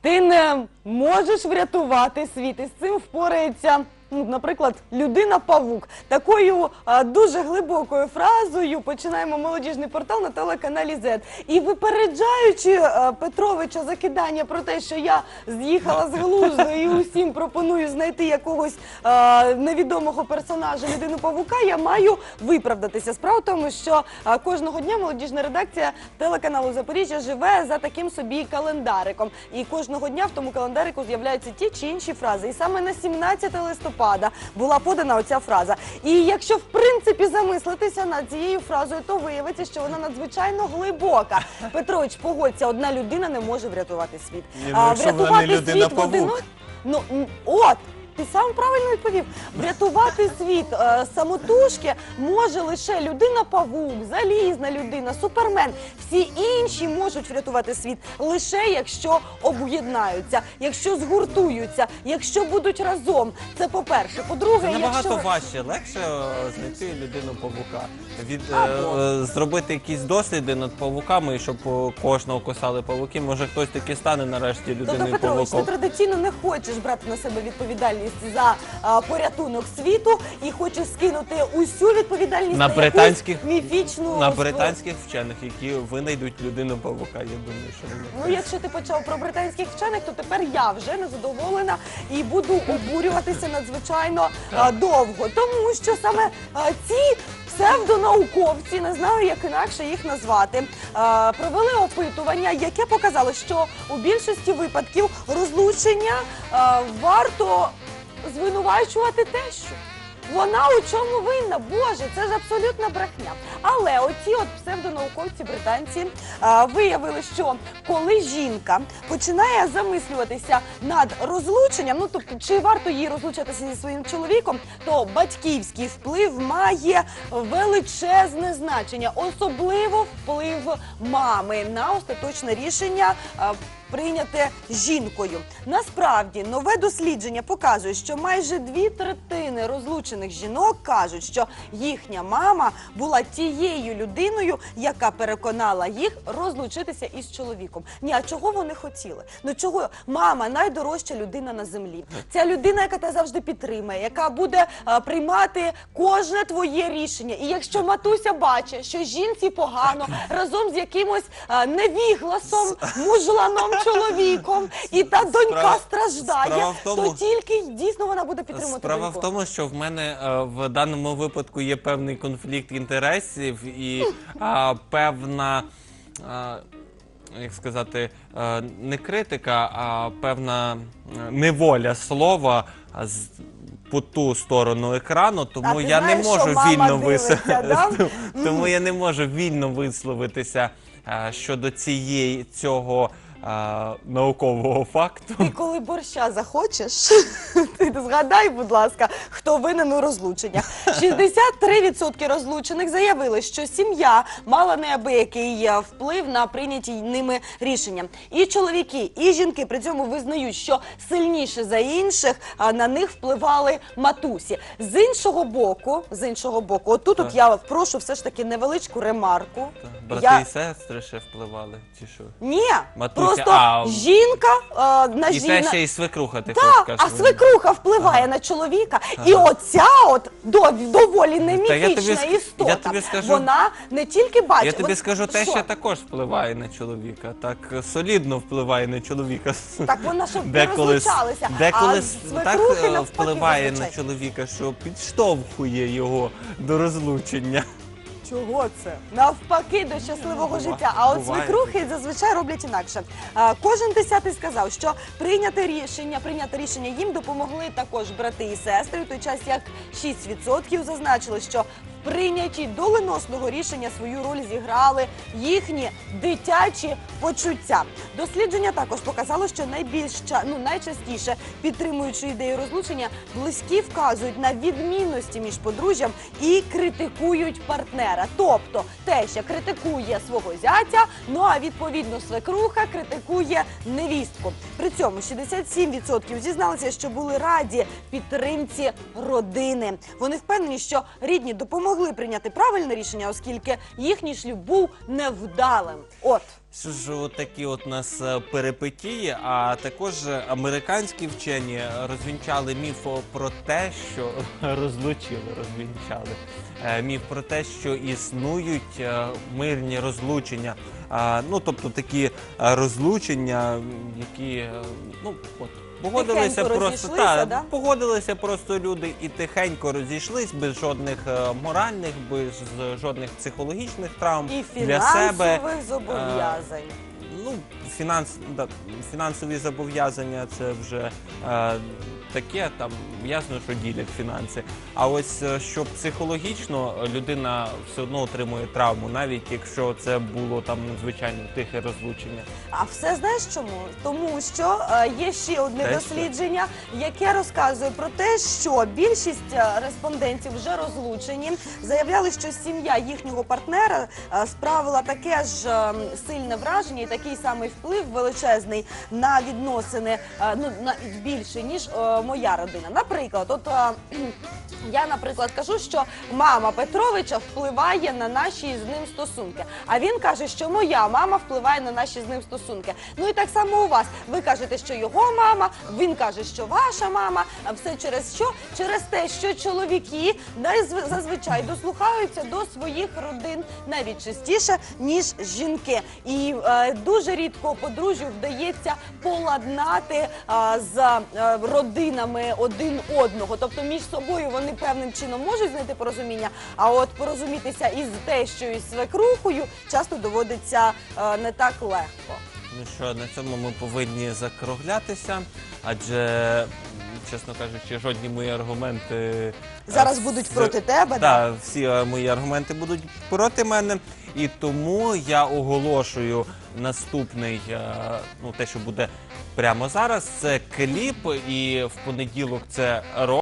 Ти не можеш врятувати світ, і з цим впорається. Ну, Наприклад, людина-павук такою а, дуже глибокою фразою починаємо молодіжний портал на телеканалі Z. І випереджаючи а, Петровича закидання про те, що я з'їхала з глузду і усім пропоную знайти якогось а, невідомого персонажа людину павука, я маю виправдатися. Справа в тому, що а, кожного дня молодіжна редакція телеканалу Запоріжжя живе за таким собі календариком. І кожного дня в тому календарику з'являються ті чи інші фрази. І саме на 17 листопада була подана оця фраза. І якщо в принципі замислитися над цією фразою, то виявиться, що вона надзвичайно глибока. Петрович, погодься, одна людина не може врятувати світ. Ні, ну, якщо вона не людина-павук. в один- Ну м, от. Ти сам правильно відповів. Врятувати світ е, самотужки може лише людина-павук, залізна людина, супермен. Всі інші можуть врятувати світ лише якщо об'єднаються, якщо згуртуються, якщо будуть разом. Це по-перше. По-друге, набагато якщо важче, легше е, знайти людину павука. Від е, Або. е, зробити якісь досліди над павуками, і щоб е, кожного кусали павуки. Може хтось таки стане нарешті Тобто, людиною Петрович, ти павуком. традиційно не хочеш брати на себе відповідальність за а, порятунок світу і хочеш скинути усю відповідальність На на, британських- міфічну На британських вчених, які винайдуть людину павука. Я думаю, що вони. Ну, якщо ти почав про британських вчених, то тепер я вже незадоволена і буду обурюватися надзвичайно а, довго. Тому що саме а, ці псевдонауковці, не знаю, як інакше їх назвати, провели опитування, яке показало, що у більшості випадків розлучення варто звинувачувати тещу. Вона у чому винна? Боже, це ж абсолютна брехня. Але оці от псевдонауковці британці а, виявили, що коли жінка починає замислюватися над розлученням, ну тобто чи варто їй розлучатися зі своїм чоловіком, то батьківський вплив має величезне значення, особливо вплив мами на остаточне рішення. а, Прийняте жінкою. Насправді нове дослідження показує, що майже дві третини розлучених жінок кажуть, що їхня мама була тією людиною, яка переконала їх розлучитися із чоловіком. Ні, а чого вони хотіли? Ну чого мама найдорожча людина на землі? Ця людина, яка тебе завжди підтримає, яка буде а, приймати кожне твоє рішення. І якщо матуся бачить, що жінці погано разом з якимось а, невігласом, мужланом чоловіком, і та донька страждає, справа в тому- то тільки дійсно вона буде підтримувати Справа доньку. в тому, що в мене е, в даному випадку є певний конфлікт інтересів і а, певна. а, як сказати, е, не критика, а певна е, неволя слова з по ту сторону екрану, тому я не знаєш, що можу вільно дивиться, да? тому я не можу вільно висловитися щодо цієї цього е, наукового факту. Ти коли борща захочеш, ти згадай, будь ласка, хто винен у розлученнях. 63% розлучених заявили, що сім'я мала неабиякий е, вплив на прийняті ними рішення. І чоловіки, і жінки при цьому визнають, що сильніше за інших а, на них впливали матусі. З іншого боку, з іншого боку, отут от я прошу все ж таки невеличку ремарку. Брати Я- і сестри ще впливали, чи що? Ні, Матуся, просто а, жінка а, на І те ще й свекруха, ти Так, хочеш а сказати. свекруха впливає на чоловіка, і оця от до, доволі не Та я тобі міфічна ск- істота. я тобі скажу- вона не тільки бачить. Я тобі от скажу, те, що? що також впливає на чоловіка. Так е, солідно впливає на чоловіка. Так вона щоб не Деколи, с- розлучалися. деколи а с- так свекрухи е, навпаки впливає на зазвичай. чоловіка, що підштовхує його до розлучення. Чого це? Навпаки до щасливого життя. А от буває свекрухи зазвичай роблять інакше. А, кожен десятий сказав, що прийняти рішення, прийняти рішення їм допомогли також брати і сестри. У той час як 6% зазначили, що в прийнятті доленосного рішення свою роль зіграли їхні дитячі почуття. Дослідження також показало, що найбільш ну, найчастіше підтримуючи ідею розлучення, близькі вказують на відмінності між подружжям і критикують партнера. Тобто теща критикує свого зятя, ну а відповідно свекруха критикує невістку. При цьому 67% зізналися, що були раді підтримці родини. Вони впевнені, що рідні допоможуть змогли прийняти правильне рішення, оскільки їхній шлюб був невдалим. От. Що ж такі от нас е, перипетії, а також американські вчені розвінчали міф про те, що розлучили, розвінчали е, міф про те, що існують е, мирні розлучення. Ну, тобто такі розлучення, які ну от. Погодилися Тихенько просто та, да? погодилися просто люди і тихенько розійшлись без жодних е, моральних, без жодних психологічних травм І для себе. фінансових зобов'язань. Ну, фінанс, да, фінансові зобов'язання це вже е, таке, там ясно, що ділять фінанси. А ось е, що психологічно людина все одно отримує травму, навіть якщо це було там надзвичайно тихе розлучення. А все знаєш чому? Тому що е, є ще одне Те, що? дослідження, яке розказує про те, що більшість е, респондентів вже розлучені, заявляли, що сім'я їхнього партнера е, справила таке ж е, сильне враження і такий самий вплив величезний на відносини, е, ну навіть більше ніж е, моя родина. Наприклад, от. е, Я, наприклад, кажу, що мама Петровича впливає на наші з ним стосунки. А він каже, що моя мама впливає на наші з ним стосунки. Ну і так само у вас. Ви кажете, що його мама, він каже, що ваша мама. Все через що? Через те, що чоловіки зазвичай дослухаються до своїх родин навіть частіше, ніж жінки. І е, дуже рідко подружжю вдається поладнати з е, родинами один одного. Тобто між собою вони певним чином можуть знайти порозуміння, а от порозумітися із тещою, із свекрухою часто доводиться е, не так легко. Ну що, на цьому ми повинні закруглятися, адже, чесно кажучи, жодні мої аргументи Зараз е, будуть з- проти тебе, да? Так, всі е, мої аргументи будуть проти мене. І тому я оголошую наступний, е, ну те, що буде прямо зараз, це кліп, і в понеділок це рок.